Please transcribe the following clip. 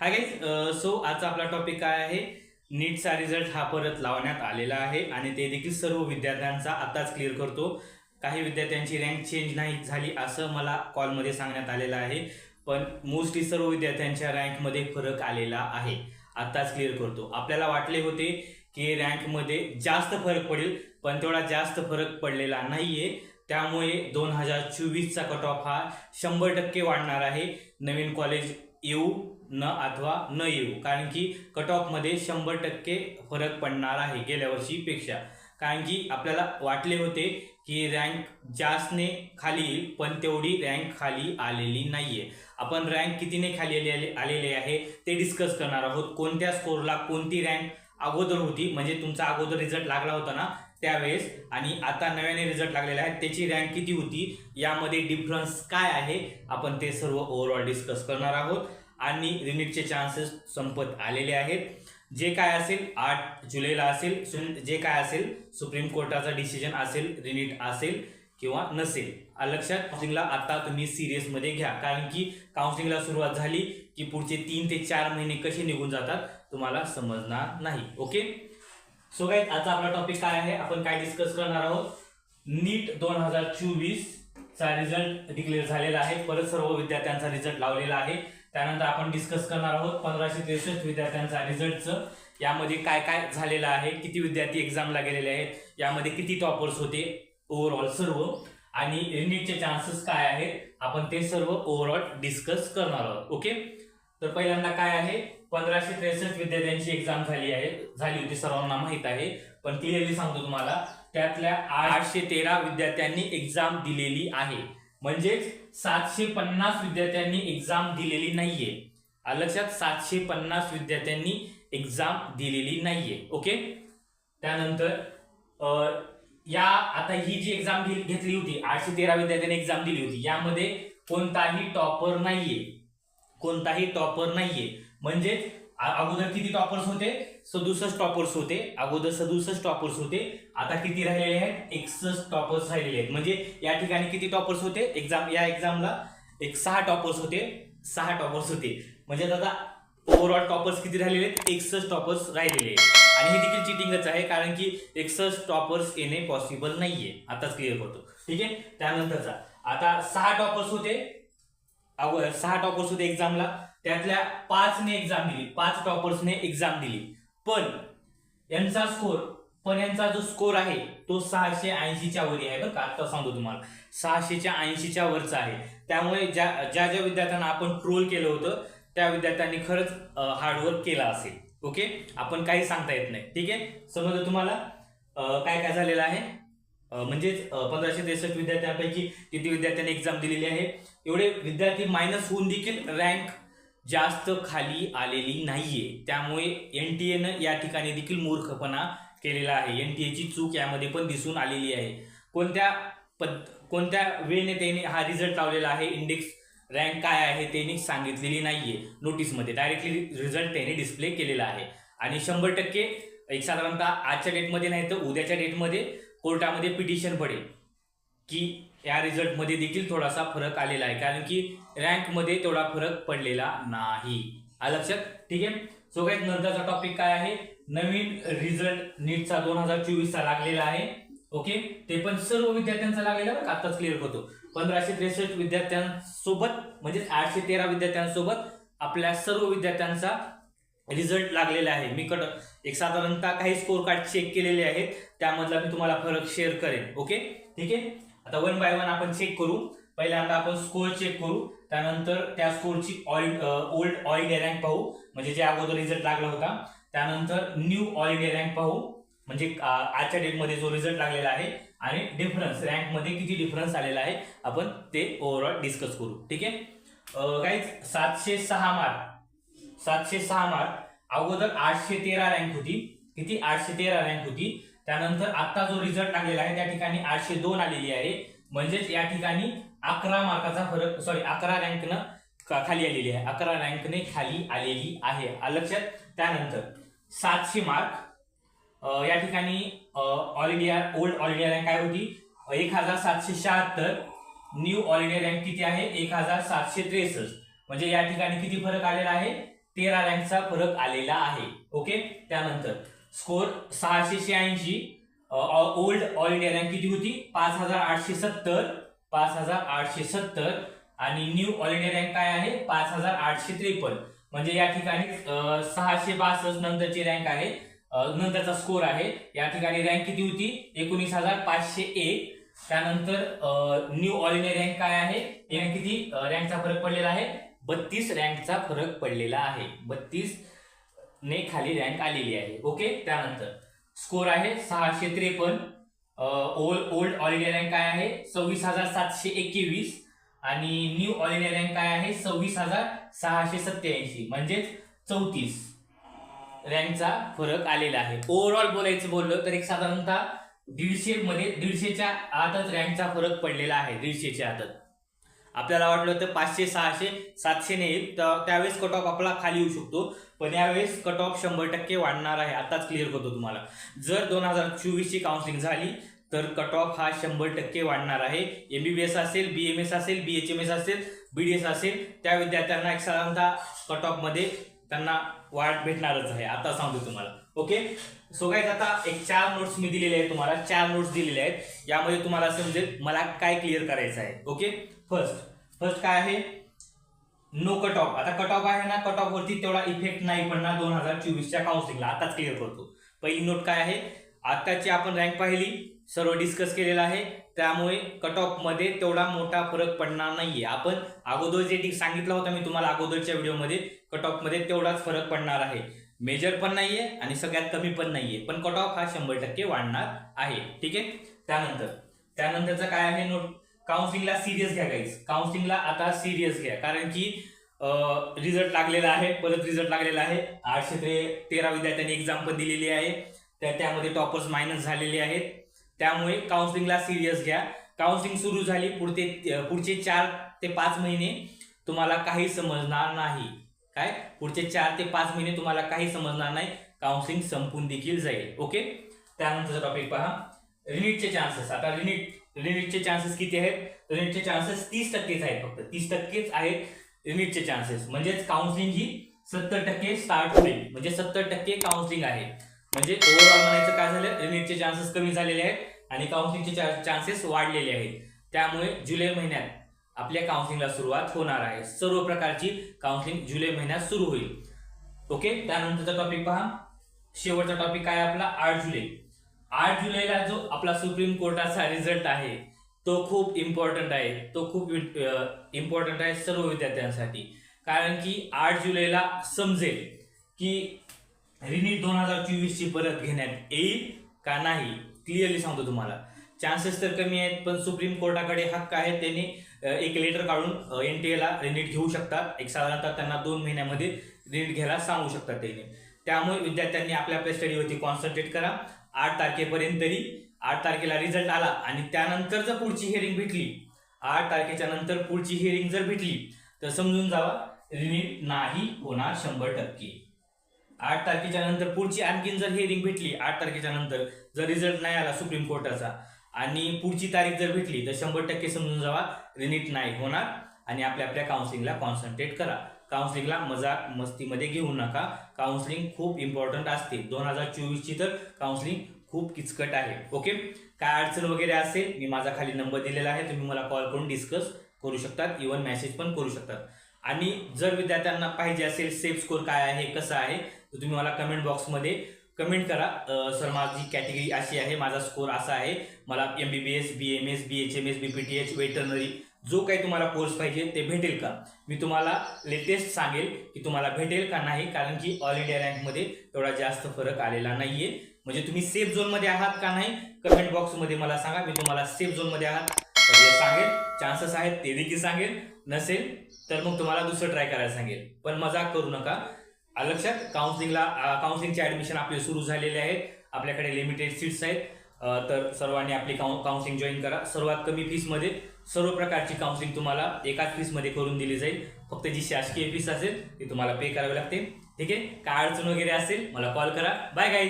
Hi guys so आजचा आपला topic काय आहे? नीटचा रिझल्ट हा परत लावण्यात आलेला आहे आणि ते देखील सर्व विद्यार्थ्यांचा आताच क्लिअर करतो. काही विद्यार्थ्यांची रँक चेंज नाही झाली असं मला कॉलमध्ये सांगण्यात आलेलं आहे. पण मोस्टली सर्व विद्यार्थ्यांच्या रँकमध्ये फरक आलेला आहे. आत्ताच क्लिअर करतो. आपल्याला वाटले होते की रँकमध्ये जास्त फरक पडेल पण तेवढा जास्त फरक पडलेला नाहीये. त्यामुळे दोन हजार चोवीसचा कट ऑफ हा शंभर टक्के वाढणार आहे. नवीन कॉलेज येऊ न अथवा न येऊ. कारण की कट ऑफमध्ये शंभर टक्के फरक पडणार आहे गेल्या वर्षीपेक्षा कारण की आपल्याला वाटले होते की रँक जास्तने खाली येईल पण तेवढी रँक खाली आलेली नाही आहे आपण रँक कितीने खाली आलेले आलेले आहे ते डिस्कस करणार आहोत. कोणत्या स्कोरला कोणती रँक अगोदर होती म्हणजे तुमचा अगोदर रिझल्ट लागला होता ना त्यावेळेस. आणि आता नव्याने रिझल्ट लागलेला आहे त्याची रँक किती होती यामध्ये डिफरन्स काय आहे आपण ते सर्व ओव्हरऑल डिस्कस करणार आहोत. आणि रिनिटचे चान्सेस संपत आलेले आहेत. जे काय असेल आठ जुलैला असेल जे काय असेल सुप्रीम कोर्टाचा डिसिजन असेल रिनिट असेल किंवा नसेल. लक्षात काउन्सिलिंगला आता तुम्ही सिरियसमध्ये घ्या. कारण की काउन्सिलिंगला सुरुवात झाली की पुढचे तीन ते चार महिने कसे निघून जातात तुम्हाला समजणार नाही. ओके? सो काय आजचा आपला टॉपिक काय आहे? आपण काय डिस्कस करणार आहोत? नीट दोन हजार चोवीस चा रिझल्ट डिक्लेअर झालेला आहे. परत सर्व विद्यार्थ्यांचा रिझल्ट लावलेला आहे. त्यानंतर आपण डिस्कस करणार आहोत पंधराशे त्रेसष्ट विद्यार्थ्यांचा रिझल्टचं यामध्ये काय काय झालेलं आहे? किती विद्यार्थी एक्झामला गेलेले आहेत? यामध्ये किती टॉपर्स होते? ओव्हरऑल सर्व. आणि नीटचे चान्सेस काय आहेत? आपण ते सर्व ओव्हरऑल डिस्कस करणार आहोत. ओके तर पहिल्यांदा काय आहे? पंधराशे त्रेसष्ट विद्यार्थ्यांची एक्झाम झाली आहे. झाली होती सर्वांना माहीत आहे. पण क्लिअरली सांगतो तुम्हाला त्यातल्या आठशे तेरा विद्यार्थ्यांनी एक्झाम दिलेली आहे. म्हणजेच सातशे पन्नास विद्यार्थ्यांनी एक्झाम दिलेली नाहीये. लक्षात सातशे पन्नास विद्यार्थ्यांनी एक्झाम दिलेली नाहीये. ओके त्यानंतर या आता ही जी एक्झाम घेतली होती आठशे तेरा विद्यार्थ्यांनी एक्झाम दिली होती यामध्ये कोणताही टॉपर नाहीये. कोणताही टॉपर नाहीये. म्हणजेच अगोदर किती टॉपर्स होते? सदुसष्ट टॉपर्स होते. अगोदर सदुसष्ट टॉपर्स होते. आता किती राहिलेले आहेत? एकसष्ट टॉपर्स राहिलेले आहेत. म्हणजे या ठिकाणी किती टॉपर्स होते? एक्झाम या एक्झामला एक सहा टॉपर्स होते. सहा टॉपर्स होते. म्हणजे दादा ओव्हरऑल टॉपर्स किती राहिलेले आहेत? एकसष्ट टॉपर्स राहिलेले आहेत. आणि हे देखील चिटिंगच आहे कारण की एकसष्ट टॉपर्स येणे पॉसिबल नाहीये. आताच क्लिअर करतो ठीक आहे? त्यानंतरचा. आता सहा टॉपर्स होते. अगोदर सहा टॉपर्स होते एक्झामला त्यातल्या पाचने एक्झाम दिली. पाच टॉपर्सने एक्झाम दिली. पण यांचा स्कोर पण यांचा जो स्कोर आहे तो सहाशे ऐंशीच्या वरी आहे बरं का? आता सांगतो तुम्हाला. सहाशेच्या ऐंशीच्या वरचा आहे. त्यामुळे ज्या ज्या ज्या विद्यार्थ्यांना आपण ट्रोल केलं होतं त्या विद्यार्थ्यांनी खरंच हार्डवर्क केला असेल. ओके आपण काही सांगता येत नाही. ठीक आहे? समजा तुम्हाला? काय काय झालेलं आहे? म्हणजेच पंधराशे त्रेसष्ट विद्यार्थ्यांपैकी किती विद्यार्थ्यांनी एक्झाम दिलेली आहे? एवढे विद्यार्थी मायनस होऊन देखील रँक जास्त खाली आलेली नाहीये. त्यामुळे एन टी एनं या ठिकाणी देखील मूर्खपणा केलेला आहे. एन टी एची चूक यामध्ये पण दिसून आलेली आहे. कोणत्या पद कोणत्या वेळेने त्याने हा रिझल्ट लावलेला आहे? इंडेक्स रँक काय आहे त्यांनी सांगितलेली नाहीये. नोटीसमध्ये डायरेक्टली रिझल्ट त्याने डिस्प्ले केलेला आहे. आणि शंभर टक्के एक साधारणतः आजच्या डेटमध्ये नाही तर उद्याच्या डेटमध्ये कोर्टामध्ये पिटिशन पडेल की या रिझल्टमध्ये देखील थोडासा फरक आलेला आहे. कारण की रँकमध्ये तेवढा फरक पडलेला नाही. आलं लक्षात? ठीक आहे? सो काय नंतरचा टॉपिक काय आहे? नवीन रिझल्ट नीटचा दोन हजार चोवीसचा लागलेला आहे. ओके ते पण सर्व विद्यार्थ्यांचा लागलेला बरं आताच क्लिअर करतो पंधराशे त्रेसष्ट विद्यार्थ्यांसोबत म्हणजे आठशे तेरा विद्यार्थ्यांसोबत आपल्या सर्व विद्यार्थ्यांचा रिझल्ट लागलेला आहे. मी कट एक साधारणतः काही स्कोर कार्ड चेक केलेले आहेत. त्यामधला मी तुम्हाला फरक शेअर करेन. ओके ठीक आहे? आता वन बाय वन आपण चेक करू. पहिल्यांदा आपण स्कोर चेक करू. त्यानंतर त्या स्कोरची oil old all India rank पाहू. म्हणजे जे अगोदर रिझल्ट लागला होता. त्यानंतर न्यू ऑल इंडिया रँक पाहू. म्हणजे आजच्या डेटमध्ये जो रिझल्ट लागलेला आहे आणि डिफरन्स रँकमध्ये किती डिफरन्स आलेला आहे आपण ते ओव्हरऑल डिस्कस करू. ठीक आहे? काहीच सातशे सहा मार्क सातशे सहा मार्क अगोदर आठशे तेरा रँक होती. किती? आठशे तेरा रँक होती. त्यानंतर आता जो रिझल्ट लागलेला आहे त्या ठिकाणी आठशे दोन आलेली आहे. म्हणजेच या ठिकाणी अकरा मार्काचा फरक सॉरी अकरा रँकनं खाली आलेली आहे. अकरा रँकने खाली आलेली आहे. लक्षात? त्यानंतर सातशे मार्क. या ठिकाणी all India old all India rank काय होती. एक हजार सातशे शहात्तर. न्यू ऑल इंडिया रँक किती आहे? एक हजार सातशे त्रेसष्ट. म्हणजे या ठिकाणी किती फरक आलेला आहे? तेरा रँकचा फरक आलेला आहे. ओके त्यानंतर स्कोर सहाशे शहाऐंशी ओल्ड ऑल इंडिया रँक किती होती? पाच हजार आठशे सत्तर पाच हजार आठशे सत्तर आणि न्यू ऑल इंडिया रँक काय आहे? पाच हजार आठशे त्रेपन्न. म्हणजे या ठिकाणी सहाशे बासष्ट नंतरची रँक आहे. नंतरचा स्कोर आहे. या ठिकाणी रँक किती होती? एकोणीस हजार पाचशे एक. त्यानंतर न्यू ऑल इंडिया रँक काय आहे? रँक किती? रँकचा फरक पडलेला आहे. बत्तीस रँकचा फरक पडलेला आहे. बत्तीस ने खाली रँक आलेली आहे. ओके त्यानंतर. स्कोर आहे सहाशे त्रेपन्न. Old old all India rank काय आहे? सव्वीस हजार सातशे एकवीस. आणि न्यू ऑल इंडिया रँक काय आहे? सव्वीस हजार सहाशे सत्याऐंशी म्हणजेच चौतीस. रँकचा फरक आलेला आहे. ओव्हरऑल बोलायचं बोललं तर एक साधारणतः दीडशे मध्ये दीडशेच्या आतच रँकचा फरक पडलेला आहे. दीडशेच्या आतच. आपल्याला वाटलं तर पाचशे सहाशे सातशे ने येईल तर त्यावेळेस कट ऑफ आपला खाली येऊ शकतो. पण यावेळेस कट ऑफ शंभर टक्के वाढणार आहे आताच क्लिअर करतो तुम्हाला. जर दोन हजार चोवीसची काउन्सिलिंग झाली तर कट ऑफ हा शंभर टक्के वाढणार आहे. एमबीबीएस असेल बी एम एस असेल बी एच एम एस असेल बी डी एस असेल त्या विद्यार्थ्यांना एक साधारणतः कट ऑफमध्ये त्यांना वाढ भेटणारच आहे. आता सांगतो तुम्हाला. ओके सो काय आता एक चार नोट्स मी दिलेले आहेत तुम्हाला. चार नोट्स दिलेले आहेत. यामध्ये तुम्हाला समजेल म्हणजे मला काय क्लिअर करायचं आहे. ओके फर्स्ट फर्स्ट काय आहे? नो कट ऑफ आता कट ऑफ आहे ना कट ऑफ वरती तेवढा इफेक्ट नाही पडणार. दोन हजार चोवीसच्या काउन्सिलिंगला आताच क्लिअर करतो. पहिली नोट काय आहे? आताची आपण रँक पाहिली. सर्व डिस्कस केलेला आहे. त्यामुळे कट ऑफमध्ये तेवढा मोठा फरक पडणार नाहीये. आपण अगोदर जे टी- सांगितलं होतं मी तुम्हाला अगोदरच्या व्हिडिओमध्ये कट ऑफमध्ये तेवढाच फरक पडणार आहे. मेजर पण नाहीये आणि सगळ्यात कमी पण नाहीये. पण कट ऑफ हा शंभर टक्के वाढणार आहे. ठीक आहे? त्यानंतर. त्यानंतरचा काय आहे नोट काउन्सिलिंगला सिरियस घ्या गाईज काउन्सिलिंगला आता सिरियस घ्या. कारण की रिझल्ट लागलेला आहे परत रिझल्ट लागलेला आहे. आठशे ते तेरा विद्यार्थ्यांनी एक्झाम पण दिलेली आहे. त्या त्यामध्ये टॉपर्स मायनस झालेले आहेत. त्यामुळे काउन्सिलिंगला सिरियस घ्या. काउन्सिलिंग सुरू झाली पुढचे पुढचे चार ते पाच महिने तुम्हाला काही समजणार नाही. काय? पुढचे चार ते पाच महिने तुम्हाला काही समजणार नाही. काउन्सिलिंग संपून देखील जाईल. ओके त्यानंतरचा टॉपिक पहा. रिनीटचे चान्सेस आता रिनीट युनिटचे चान्सेस किती आहेत? रिनीटचे चान्सेस तीस टक्केच आहेत फक्त. तीस टक्केच आहेत युनिटचे चान्सेस म्हणजेच काउन्सिलिंग ही सत्तर टक्के स्टार्ट होईल. म्हणजे सत्तर टक्के काउन्सिलिंग आहे. म्हणजे ओव्हरऑल म्हणायचं काय झालं? युनिटचे चान्सेस कमी झालेले आहेत आणि काउन्सिलिंगचे चान्सेस वाढलेले आहेत. त्यामुळे जुलै महिन्यात आपल्या काउन्सिलिंगला सुरुवात होणार आहे. सर्व प्रकारची काउन्सिलिंग जुलै महिन्यात सुरू होईल. ओके त्यानंतरचा टॉपिक पहा. शेवटचा टॉपिक काय आपला? आठ जुलै. आठ जुलैला जो आपला सुप्रीम कोर्टाचा रिझल्ट आहे तो खूप इम्पॉर्टंट आहे. तो खूप इम्पॉर्टंट आहे सर्व विद्यार्थ्यांसाठी. कारण की आठ जुलैला समजेल की रिनीट दोन हजार चोवीसची परत घेण्यात येईल का नाही क्लिअरली सांगतो तुम्हाला. चान्सेस तर कमी आहेत पण सुप्रीम कोर्टाकडे हक्क आहे त्यांनी एक लेटर काढून एन टी एला रिनीट घेऊ शकतात. एक साधारणतः त्यांना दोन महिन्यामध्ये रिनीट घ्यायला सांगू शकतात त्यांनी. त्यामुळे विद्यार्थ्यांनी आपल्या आपल्या स्टडीवरती कॉन्सन्ट्रेट करा. आठ तारखेपर्यंत तरी आठ तारखेला रिझल्ट आला आणि त्यानंतर जर पुढची हिअरिंग भेटली आठ तारखेच्या नंतर पुढची हिअरिंग जर भेटली तर समजून जावा रिनीट नाही होणार शंभर टक्के. आठ तारखेच्या नंतर पुढची आणखीन जर हिअरिंग भेटली आठ तारखेच्या नंतर जर रिझल्ट नाही आला सुप्रीम कोर्टाचा आणि पुढची तारीख जर भेटली तर शंभर टक्के समजून जावा रिनीट नाही होणार आणि आपल्या आपल्या काउन्सिलिंगला कॉन्सन्ट्रेट करा. काउन्सिलिंगला मजाक मस्तीमध्ये घेऊ नका. काउन्सिलिंग खूप इम्पॉर्टंट असते. दोन हजार चोवीसची तर काउन्सिलिंग खूप किचकट आहे. ओके काय अडचण वगैरे असेल मी माझा खाली नंबर दिलेला आहे. तुम्ही मला कॉल करून डिस्कस करू शकतात. इवन मेसेज पण करू शकतात. आणि जर विद्यार्थ्यांना पाहिजे असेल सेफ स्कोर काय आहे कसं आहे तर तुम्ही मला कमेंट बॉक्समध्ये कमेंट करा. सर माझी कॅटेगरी अशी आहे. माझा स्कोर असा आहे. मला M B B S B M S B H M S B P T H veterinary जो काही तुम्हाला कोर्स पाहिजे ते भेटेल का? मी तुम्हाला लेटेस्ट सांगेल की तुम्हाला भेटेल का नाही कारण की ऑल इंडिया रँकमध्ये एवढा जास्त फरक आलेला नाहीये. म्हणजे तुम्ही सेफ झोनमध्ये आहात का नाही कमेंट बॉक्समध्ये मला सांगा. मी तुम्हाला सेफ झोनमध्ये आहात तर सांगेल. चान्सेस आहेत ते देखील सांगेल. नसेल तर मग तुम्हाला दुसरं ट्राय करायला सांगेल. पण मजाक करू नका. आ, लक्षात? काउन्सिलिंगला काउन्सिलिंगचे ऍडमिशन आपले सुरू झालेले आहेत. आपल्याकडे लिमिटेड सीट्स आहेत. तर सर्वांनी आपली काउन्सिलिंग जॉईन करा. सर्वात कमी फीसमध्ये सर्व प्रकारची काउन्सिलिंग तुम्हाला एकाच फीसमध्ये करून दिली जाईल. फक्त जी शासकीय फीस असेल ती तुम्हाला पे करावी लागते. ठीक आहे? काय अडचण वगैरे असेल मला कॉल करा. Bye guys